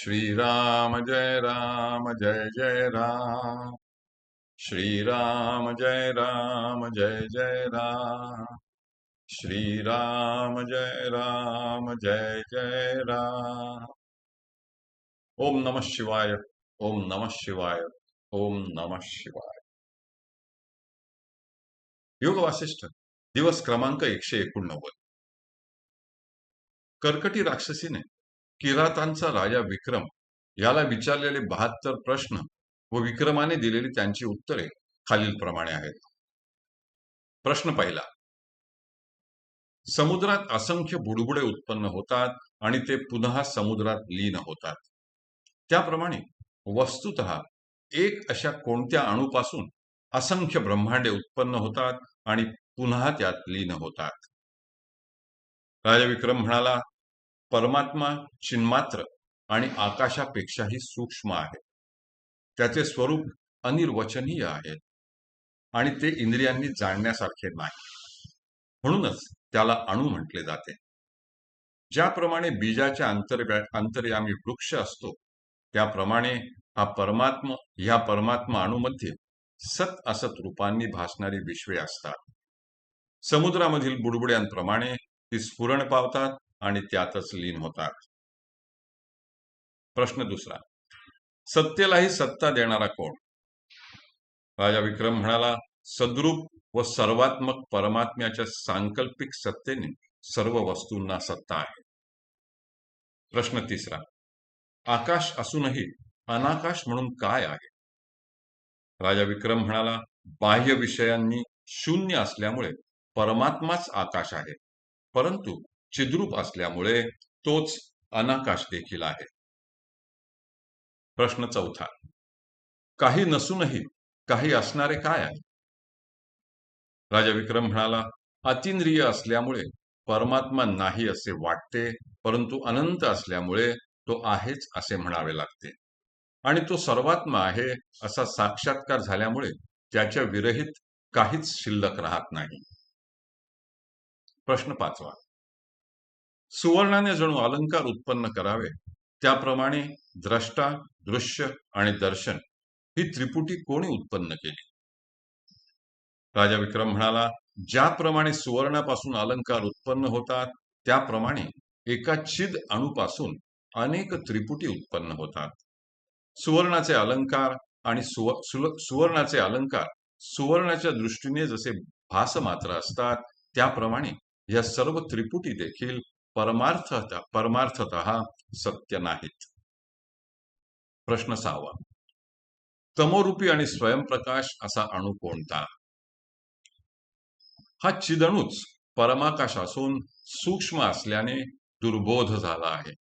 श्रीराम जय राम जय जय राम श्रीराम जय राम जय जय राम श्रीराम जय राम जय जय राम ओम नमः शिवाय ओम नमः शिवाय ओम नमः शिवाय योग वासिष्ठ दिवस क्रमांक एकशे एकोणनव्वद कर्कटी राक्षसीने किरातांचा राजा विक्रम याला विचारलेले बहात्तर प्रश्न व विक्रमाने दिलेली त्यांची उत्तरे खालीलप्रमाणे आहेत. प्रश्न पहिला समुद्रात असंख्य बुडबुडे उत्पन्न होतात आणि ते पुन्हा समुद्रात लीन होतात. त्याप्रमाणे वस्तुत एक अशा कोणत्या अणूपासून असंख्य ब्रह्मांडे उत्पन्न होतात आणि पुन्हा त्यात लीन होतात. राजा विक्रम म्हणाला परमात्मा चिन्मात्र आणि आकाशापेक्षाही सूक्ष्म आहे. त्याचे स्वरूप अनिर्वचनीय आहे आणि ते इंद्रियांनी जाणण्यासारखे नाही. म्हणूनच त्याला अणू म्हटले जाते. ज्याप्रमाणे बीजाच्या अंतर अंतर्यामी वृक्ष असतो त्याप्रमाणे हा परमात्मा ह्या परमात्मा अणुमध्ये सत असत रूपांनी भासणारी विश्वे असतात. समुद्रामधील बुडबुड्यांप्रमाणे ती स्फुरण पावतात आणि त्यातच लीन होतात. प्रश्न दुसरा. सत्तेलाही सत्ता देणारा कोण? राजा विक्रम म्हणाला सद्रूप व सर्वात्मक परमात्म्याच्या सांकल्पिक सत्तेने सर्व वस्तूंना सत्ता आहे. प्रश्न तिसरा. आकाश असूनही अनाकाश म्हणून काय आहे? राजा विक्रम म्हणाला बाह्य विषयांनी शून्य असल्यामुळे परमात्माच आकाश आहे. परंतु चिद्रूप असल्यामुळे तोच अनाकाश देखील आहे. प्रश्न चौथा. काही नसूनही काही असणारे काय आहे? राजा विक्रम म्हणाला अतिंद्रिय असल्यामुळे परमात्मा नाही असे वाटते परंतु अनंत असल्यामुळे तो आहेच असे म्हणावे लागते. आणि तो सर्वात्मा आहे असा साक्षात्कार झाल्यामुळे त्याच्या विरहित काहीच शिल्लक राहत नाही. प्रश्न पाचवा. सुवर्णाने जणू अलंकार उत्पन्न करावे त्याप्रमाणे द्रष्टा दृश्य आणि दर्शन ही त्रिपुटी कोणी उत्पन्न केली? राजा विक्रम म्हणाला ज्याप्रमाणे सुवर्णापासून अलंकार उत्पन्न होतात त्याप्रमाणे एका चिद अणूपासून अनेक त्रिपुटी उत्पन्न होतात. सुवर्णाचे अलंकार आणि सुवर्णाचे अलंकार सुवर्णाच्या दृष्टीने जसे भास मात्र असतात त्याप्रमाणे या सर्व त्रिपुटी देखील परमार्थ परमार्थत सत्य नाहीत. प्रश्न सहावा. तमोरूपी आणि स्वयंप्रकाश असा अणू कोणता? हा चिदणूच परमाकाश असून सूक्ष्म असल्याने दुर्बोध झाला आहे.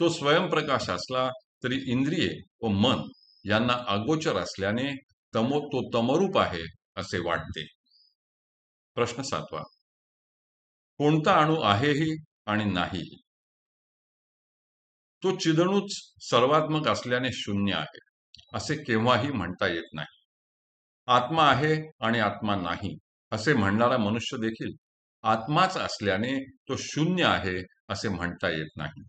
तो स्वयंप्रकाश असला तरी इंद्रिये व मन यांना अगोचर असल्याने तमो तो तमरूप आहे असे वाटते. प्रश्न सातवा. कोणता अणू आहेही आणि नाही. तो चिदणूच सर्वात्मक असल्याने शून्य आहे असे केव्हाही म्हणता येत नाही. आत्मा आहे आणि आत्मा नाही असे म्हणणारा मनुष्य देखील आत्माच असल्याने तो शून्य आहे असे म्हणता येत नाही.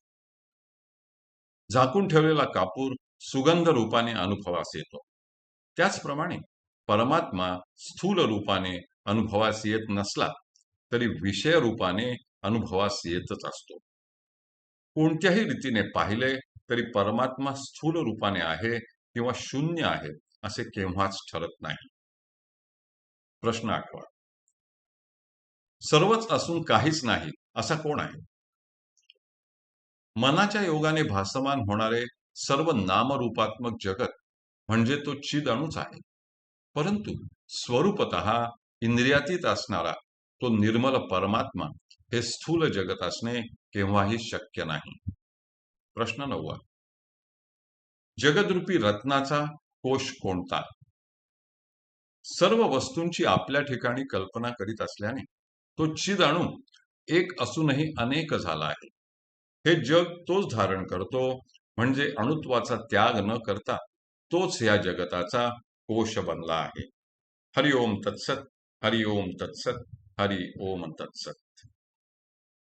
झाकून ठेवलेला कापूर सुगंध रूपाने अनुभवास येतो. त्याचप्रमाणे परमात्मा स्थूल रूपाने अनुभवास येत नसला तरी विषय रूपाने अनुभवास येतच असतो. कोणत्याही रीतीने पाहिले तरी परमात्मा स्थूल रूपाने आहे किंवा शून्य आहे असे केव्हाच ठरत नाही. प्रश्न आठवा. सर्वच असून काहीच नाही असा कोण आहे? मनाच्या योगाने भासमान होणारे सर्व नामरूपात्मक जगत म्हणजे तो चिद अणूच आहे. परंतु स्वरूपत इंद्रियातीत असणारा तो निर्मल परमात्मा हे स्थूल जगत असणे केव्हाही शक्य नाही. प्रश्न नववा. जगदरूपी रत्नाचा कोश कोणता? सर्व वस्तूंची आपल्या ठिकाणी कल्पना करीत असल्याने तो चिदाणू एक असूनही अनेक झाला आहे. हे जग तोच धारण करतो म्हणजे अणुत्वाचा त्याग न करता तोच या जगताचा कोश बनला आहे. हरिओम तत्सत हरिओम तत्सत हरि ओम तत्सत.